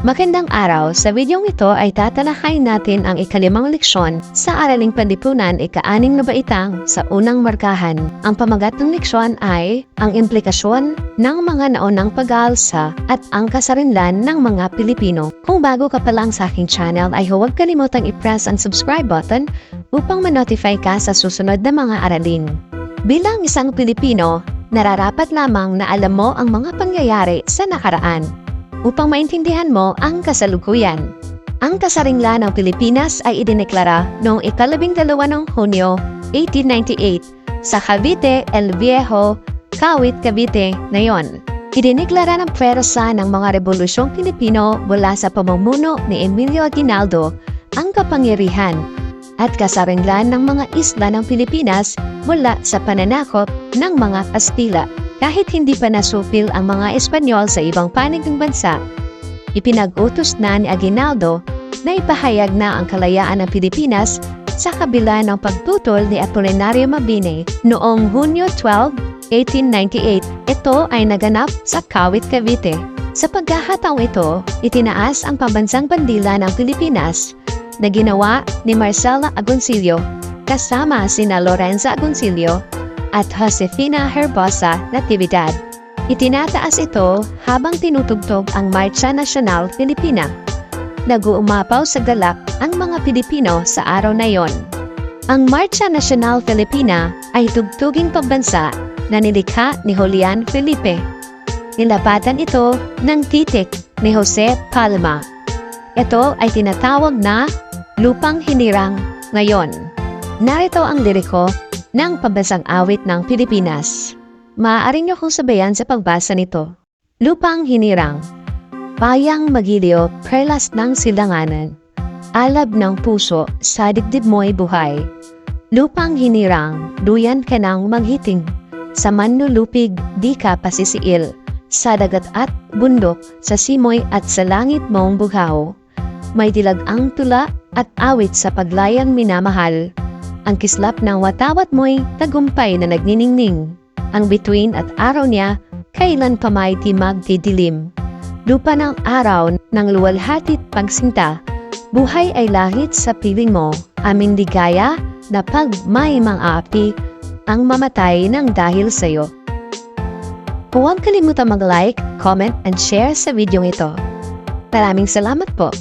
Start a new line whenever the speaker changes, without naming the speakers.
Magandang araw! Sa videong ito ay tatalakayin natin ang ikalimang leksyon sa Araling Panlipunan ika-aning na baitang sa unang markahan. Ang pamagat ng leksyon ay ang implikasyon ng mga naunang pag-aalsa at ang kasarinlan ng mga Pilipino. Kung bago ka pa lang sa aking channel ay huwag kalimutang i-press ang subscribe button upang ma-notify ka sa susunod na mga aralin. Bilang isang Pilipino, nararapat lamang na alam mo ang mga pangyayari sa nakaraan upang maintindihan mo ang kasalukuyan. Ang kasaringla ng Pilipinas ay idineklara noong ikalabing dalawa ng Hunyo 1898 sa Cavite El Viejo, Kawit, Cavite ngayon. Idineklara ng pwersa ng mga rebolusyong Pilipino mula sa pamumuno ni Emilio Aguinaldo ang kapangyarihan at kasaringlan ng mga isla ng Pilipinas mula sa pananakop ng mga Kastila. Kahit hindi pa nasupil ang mga Espanyol sa ibang panig ng bansa, ipinag-utos na ni Aguinaldo na ipahayag na ang kalayaan ng Pilipinas sa kabila ng pagtutol ni Apolinario Mabini noong Hunyo 12, 1898. Ito ay naganap sa Kawit, Cavite. Sa pagkakataong ito, itinaas ang pambansang bandila ng Pilipinas na ginawa ni Marcela Agoncillo kasama sina Lorenza Agoncillo at Josefina Herbosa Natividad. Itinataas ito habang tinutugtog ang Marcha Nacional Filipina. Nag-uumapaw sa galak ang mga Pilipino sa araw na yon. Ang Marcha Nacional Filipina ay tugtuging pambansa na nilikha ni Julian Felipe. Nilapatan ito ng titik ni Jose Palma. Ito ay tinatawag na Lupang Hinirang ngayon. Narito ang liriko ng pambansang awit ng Pilipinas. Maaari niyo kong sabayan sa pagbasa nito. Lupang hinirang, payang magiliw, perlas ng silanganan, alab ng puso, sa dibdib mo'y buhay. Lupang hinirang, duyan ka ng maghiting, sa manlulupig di ka pasisiil, sa dagat at bundok, sa simoy at sa langit mong buhaw. May dilag ang tula at awit sa paglayang minamahal, ang kislap ng watawat mo'y tagumpay na nagniningning. Ang bituin at araw niya, kailan pa may timag dilim. Lupa ng araw ng luwalhatit pagsinta, buhay ay lahit sa piling mo, aming ligaya na pag may mga api, ang mamatay ng dahil sa'yo. Huwag kalimutan mag-like, comment, and share sa video ito. Maraming salamat po!